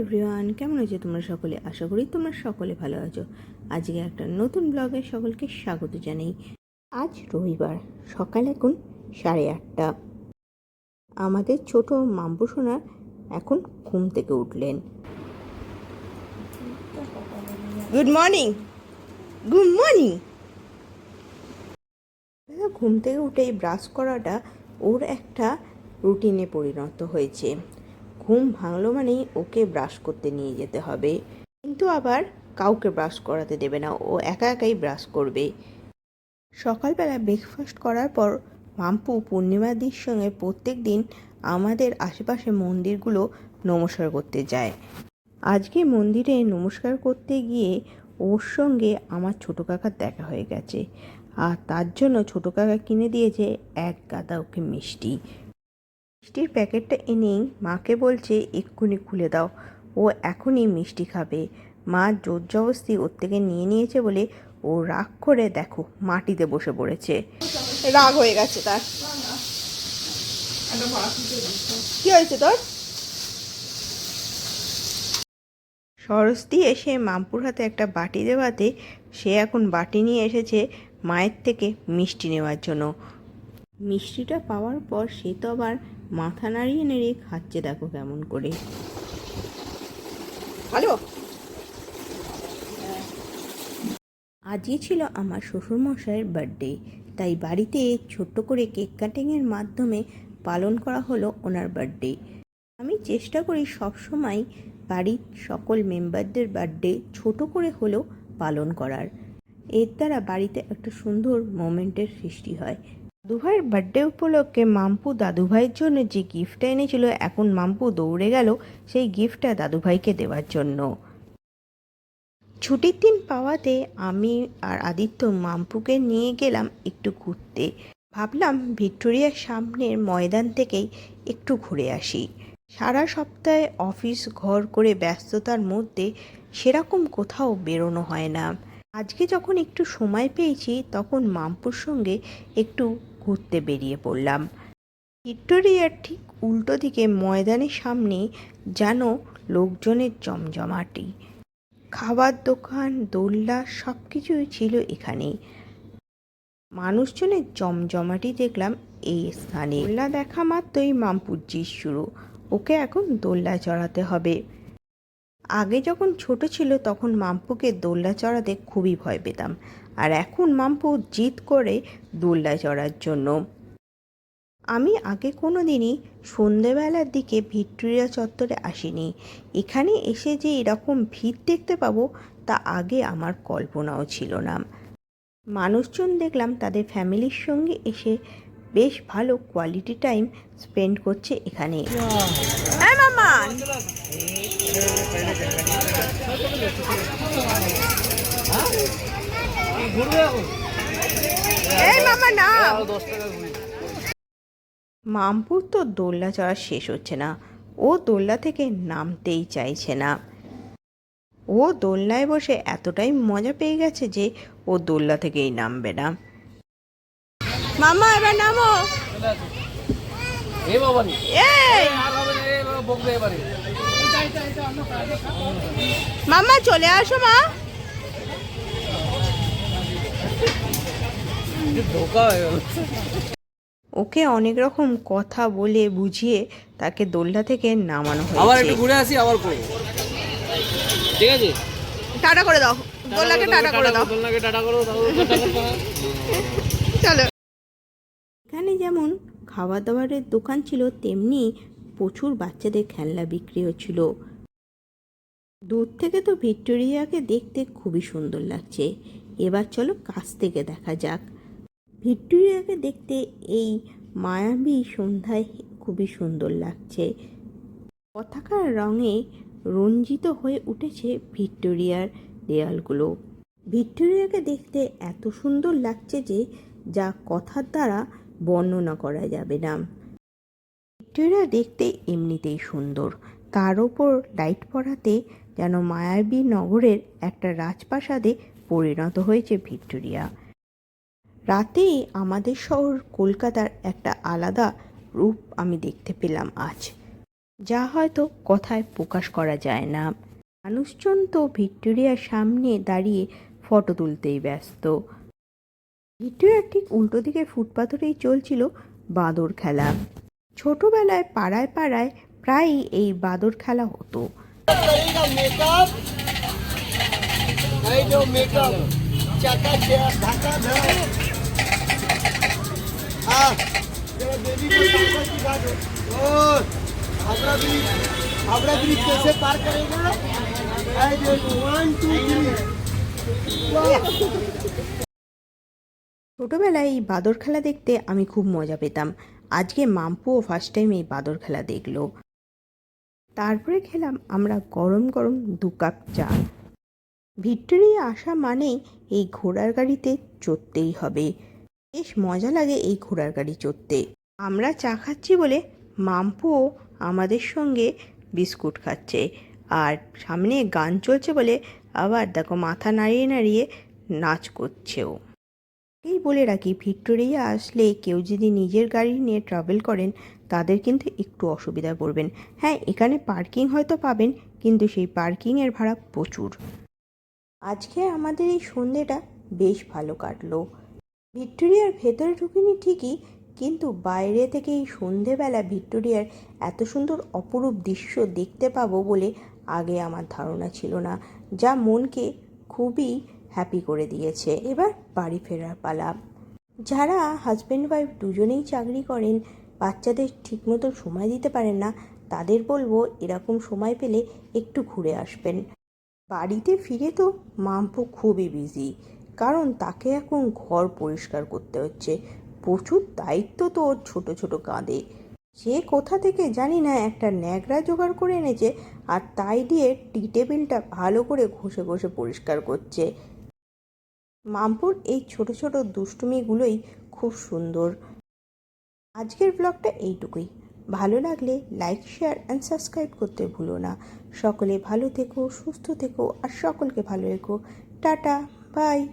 Everyone, কেমন আছো তোমরা সকলে? আশা করি তোমরা সকলে ভালো আছো। আজকে একটা নতুন ব্লগে সকলকে স্বাগত জানাই। আজ রবিবার, সকাল এখন সাড়ে আটটা। আমাদের ছোট মাম্পু সোনা এখন ঘুম থেকে উঠলেন। গুড মর্নিং গুড মর্নিং ঘুম থেকে উঠে ব্রাশ করাটা ওর একটা রুটিনে পরিণত হয়েছে। ঘুম ভাঙলো মানেই ওকে ব্রাশ করতে নিয়ে যেতে হবে। কিন্তু আবার কাউকে ব্রাশ করাতে দেবে না, ও একা একাই ব্রাশ করবে। সকালবেলা ব্রেকফাস্ট করার পর মাম্পু পূর্ণিমাদির সঙ্গে প্রত্যেক দিন আমাদের আশেপাশে মন্দিরগুলো নমস্কার করতে যায়। আজকে মন্দিরে নমস্কার করতে গিয়ে ওর সঙ্গে আমার ছোটো কাকার দেখা হয়ে গেছে। আর তার জন্য ছোটো কাকা কিনে দিয়েছে এক গাদা ওকে মিষ্টি। মিষ্টির প্যাকেটটা এনেই মাকে বলছে এক্ষুনি খুলে দাও। ও এখনই মিষ্টি খাবে। মা জোর জবস্তি ওর থেকে নিয়ে নিয়েছে বলে ও রাগ করে দেখো মাটিতে বসে পড়েছে। রাগ হয়ে গেছে তার। কি হয়েছে তোর? সরস্বতী এসে মামপুর হাতে একটা বাটি দেওয়াতে সে এখন বাটি নিয়ে এসেছে মায়ের থেকে মিষ্টি নেওয়ার জন্য। মিষ্টিটা পাওয়ার পর সে তো আবার মাথা নাড়িয়ে নেড়িয়ে খাচ্ছে দেখো কেমন করে। ভালো? আজকে ছিল আমার শ্বশুরমশাইয়ের বার্থডে তাই বাড়িতে ছোট্ট করে কেক কাটিংয়ের মাধ্যমে পালন করা হলো ওনার বার্থডে। আমি চেষ্টা করি সবসময় বাড়ির সকল মেম্বারদের বার্থডে ছোট করে হলেও পালন করার। এর দ্বারা বাড়িতে একটা সুন্দর মোমেন্টের সৃষ্টি হয়। দাদুভাইয়ের বার্থডে উপলক্ষে মাম্পু দাদুভাইয়ের জন্য যে গিফটটা এনেছিল, এখন মাম্পু দৌড়ে গেল সেই গিফটটা দাদুভাইকে দেওয়ার জন্য। ছুটির দিন পাওয়াতে আমি আর আদিত্য মাম্পুকে নিয়ে গেলাম একটু ঘুরতে। ভাবলাম ভিক্টোরিয়ার সামনের ময়দান থেকেই একটু ঘুরে আসি। সারা সপ্তাহে অফিস, ঘর করে ব্যস্ততার মধ্যে সেরকম কোথাও বেরোনো হয় না। আজকে যখন একটু সময় পেয়েছি, তখন মাম্পুর সঙ্গে একটু ঘুরতে বেরিয়ে পড়লাম। ভিক্টোরিয়ার ঠিক উল্টো দিকে ময়দানের সামনে যেন লোকজনের জমজমাটি। খাবার দোকান দোল্লা সব কিছুই ছিল এখানে মানুষজনের জমজমাটি দেখলাম এই স্থানে। দোল্লা দেখা মাত্রই মামপুর জিস শুরু। ওকে এখন দোল্লা চড়াতে হবে। আগে যখন ছোট ছিল তখন মাম্পুকে দোল্লা চড়াতে খুবই ভয় পেতাম। আর এখন মাম্পু জিদ করে দোল্লা চড়ার জন্য। আমি আগে কোনো দিনই সন্ধেবেলার দিকে ভিক্টোরিয়া চত্বরে আসিনি। এখানে এসে যে এরকম ভিড় দেখতে পাবো তা আগে আমার কল্পনাও ছিল না। মানুষজন দেখলাম তাদের ফ্যামিলির সঙ্গে এসে বেশ ভালো কোয়ালিটি টাইম স্পেন্ড করছে এখানে। হ্যাঁ মামা এই মামা না মামপুর তো দোল্লা চড়া শেষ হচ্ছে না। ও দোল্লা থেকে নামতেই চাইছে না। ও দোলনায় বসে এতটাই মজা পেয়ে গেছে যে ও দোল্লা থেকেই নামবে না। মামা এবার নামো। মামা চলে আসো মা। ধোকা হয়ে গেল। ওকে অনেক রকম কথা বলে বুঝিয়ে তাকে দোল্লা থেকে নামানো আবার একটু ঘুরে আসি আবার করব। ঠিক আছে? টাটা করে দাও। দোল্লাকে টাটা করে দাও। দোলনাকে টাটা করো দাও। চলো। এখানে যেমন খাবার দাবারের দোকান ছিল তেমনি প্রচুর বাচ্চাদের খেলনা বিক্রি হচ্ছিল দূর থেকে তো ভিক্টোরিয়াকে দেখতে খুবই সুন্দর লাগছে। এবার চলো কাছ থেকে দেখা যাক। ভিক্টোরিয়াকে দেখতে এই মায়াবী সন্ধ্যায় খুবই সুন্দর লাগছে। পতাকার রঙে রঞ্জিত হয়ে উঠেছে ভিক্টোরিয়ার দেয়ালগুলো। ভিক্টোরিয়াকে দেখতে এত সুন্দর লাগছে যে, যা কথার দ্বারা বর্ণনা করা যাবে না। ভিক্টোরিয়া দেখতে এমনিতেই সুন্দর। তার ওপর লাইট পড়াতে যেন মায়াবী নগরের একটা রাজপ্রাসাদে পরিণত হয়েছে ভিক্টোরিয়া। রাতে আমাদের শহর কলকাতার একটা আলাদা রূপ আমি দেখতে পেলাম আজ, যা হয়তো কথায় প্রকাশ করা যায় না। মানুষজন তো ভিক্টোরিয়ার সামনে দাঁড়িয়ে ফটো তুলতেই ব্যস্ত। ভিক্টোরিয়ার ঠিক উল্টো দিকে ফুটপাথরেই চলছিল বাঁদর খেলা। ছোটবেলায় পাড়ায় পাড়ায় প্রায়ই এই বাঁদর খেলা হতো। মেকআপ और हावड़ा ब्रिज हावड़ा ब्रिज कैसे पार करेगा है जो वन टू थ्री ছোটবেলায় এই বাদর খেলা দেখতে আমি খুব মজা পেতাম আজকে মাম্পুও ফার্স্ট টাইম এই বাদর খেলা দেখলো তারপরে খেলাম আমরা গরম গরম দু কাপ চা ভিক্টোরিয়া আসা মানেই এই ঘোড়ার গাড়িতে চড়তেই হবে বেশ মজা লাগে এই ঘোড়ার গাড়ি চড়তে। আমরা চা খাচ্ছি বলে মাম্পুও আমাদের সঙ্গে বিস্কুট খাচ্ছে। আর সামনে গান চলছে বলে আবার দেখো মাথা নাড়িয়ে নাড়িয়ে নাচ করছেও। এই বলে রাখি, ভিক্টোরিয়া আসলে কেউ যদি নিজের গাড়ি নিয়ে ট্রাভেল করেন, তাদের কিন্তু একটু অসুবিধায় পড়বেন। হ্যাঁ এখানে পার্কিং হয়তো পাবেন, কিন্তু সেই পার্কিংয়ের ভাড়া প্রচুর। আজকে আমাদের এই সন্ধেটা বেশ ভালো কাটলো। ভিক্টোরিয়ার ভেতরে ঢুকিনি ঠিকই, কিন্তু বাইরে থেকে এই সন্ধেবেলা ভিক্টোরিয়ার এত সুন্দর অপরূপ দৃশ্য দেখতে পাবো বলে আগে আমার ধারণা ছিল না, যা মনকে খুবই হ্যাপি করে দিয়েছে। এবার বাড়ি ফেরার পালা। যারা হাজব্যান্ড ওয়াইফ দুজনেই চাকরি করেন, বাচ্চাদের ঠিকমতো সময় দিতে পারেন না, তাদের বলব এরকম সময় পেলে একটু ঘুরে আসবেন। বাড়িতে ফিরে তো মাম্পু খুবই বিজি কারণ তাকে এখন ঘর পরিষ্কার করতে হচ্ছে। প্রচুর দায়িত্ব তো ওর ছোট ছোট কাঁধে। সে কোথা থেকে জানি না একটা ন্যাকড়া জোগাড় করে এনেছে আর তাই দিয়ে টি টেবিলটা ভালো করে ঘষে ঘষে পরিষ্কার করছে। মামপুর এই ছোট ছোট দুষ্টুমিগুলোই খুব সুন্দর। আজকের ব্লগটা এইটুকুই। ভালো লাগলে লাইক, শেয়ার অ্যান্ড সাবস্ক্রাইব করতে ভুলো না। সকলে ভালো থেকো, সুস্থ থেকো আর সকলকে ভালো রেখো। Tata, bye.